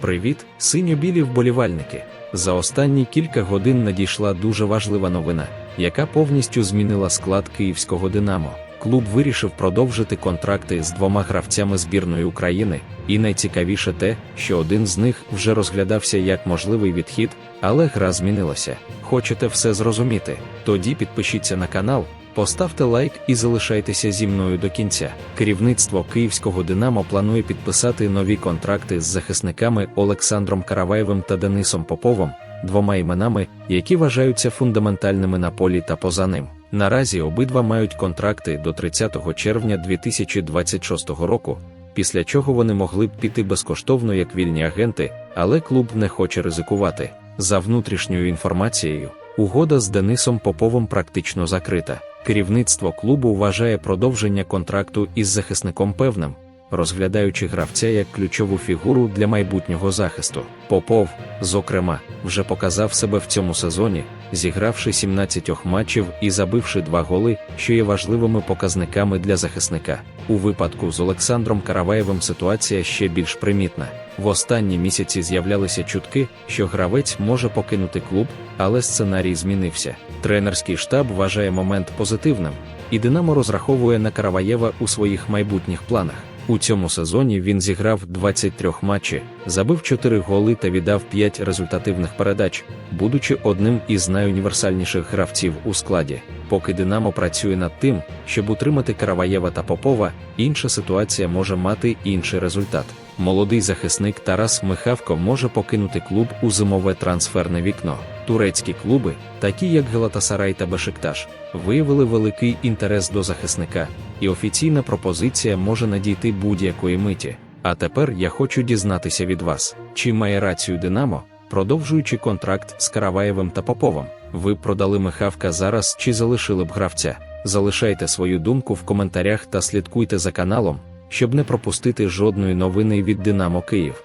Привіт, синьо-білі вболівальники! За останні кілька годин надійшла дуже важлива новина, яка повністю змінила склад київського Динамо. Клуб вирішив продовжити контракти з двома гравцями збірної України, і найцікавіше те, що один з них вже розглядався як можливий відхід, але гра змінилася. Хочете все зрозуміти? Тоді підпишіться на канал, Поставте лайк і залишайтеся зі мною до кінця. Керівництво київського Динамо планує підписати нові контракти з захисниками Олександром Караваєвим та Денисом Поповим, двома іменами, які вважаються фундаментальними на полі та поза ним. Наразі обидва мають контракти до 30 червня 2026 року, після чого вони могли б піти безкоштовно як вільні агенти, але клуб не хоче ризикувати. За внутрішньою інформацією, угода з Денисом Поповим практично закрита. Керівництво клубу вважає продовження контракту із захисником певним, розглядаючи гравця як ключову фігуру для майбутнього захисту. Попов, зокрема, вже показав себе в цьому сезоні, зігравши 17 матчів і забивши два голи, що є важливими показниками для захисника. У випадку з Олександром Караваєвим ситуація ще більш примітна. В останні місяці з'являлися чутки, що гравець може покинути клуб, але сценарій змінився. Тренерський штаб вважає момент позитивним, і Динамо розраховує на Караваєва у своїх майбутніх планах. У цьому сезоні він зіграв 23 матчі, забив 4 голи та віддав 5 результативних передач, будучи одним із найуніверсальніших гравців у складі. Поки Динамо працює над тим, щоб утримати Караваєва та Попова, інша ситуація може мати інший результат. Молодий захисник Тарас Михавко може покинути клуб у зимове трансферне вікно. Турецькі клуби, такі як Галатасарай та Бешикташ, виявили великий інтерес до захисника, і офіційна пропозиція може надійти будь-якої миті. А тепер я хочу дізнатися від вас, чи має рацію Динамо, продовжуючи контракт з Караваєвим та Поповим. Ви б продали Михавка зараз чи залишили б гравця? Залишайте свою думку в коментарях та слідкуйте за каналом, щоб не пропустити жодної новини від Динамо Київ.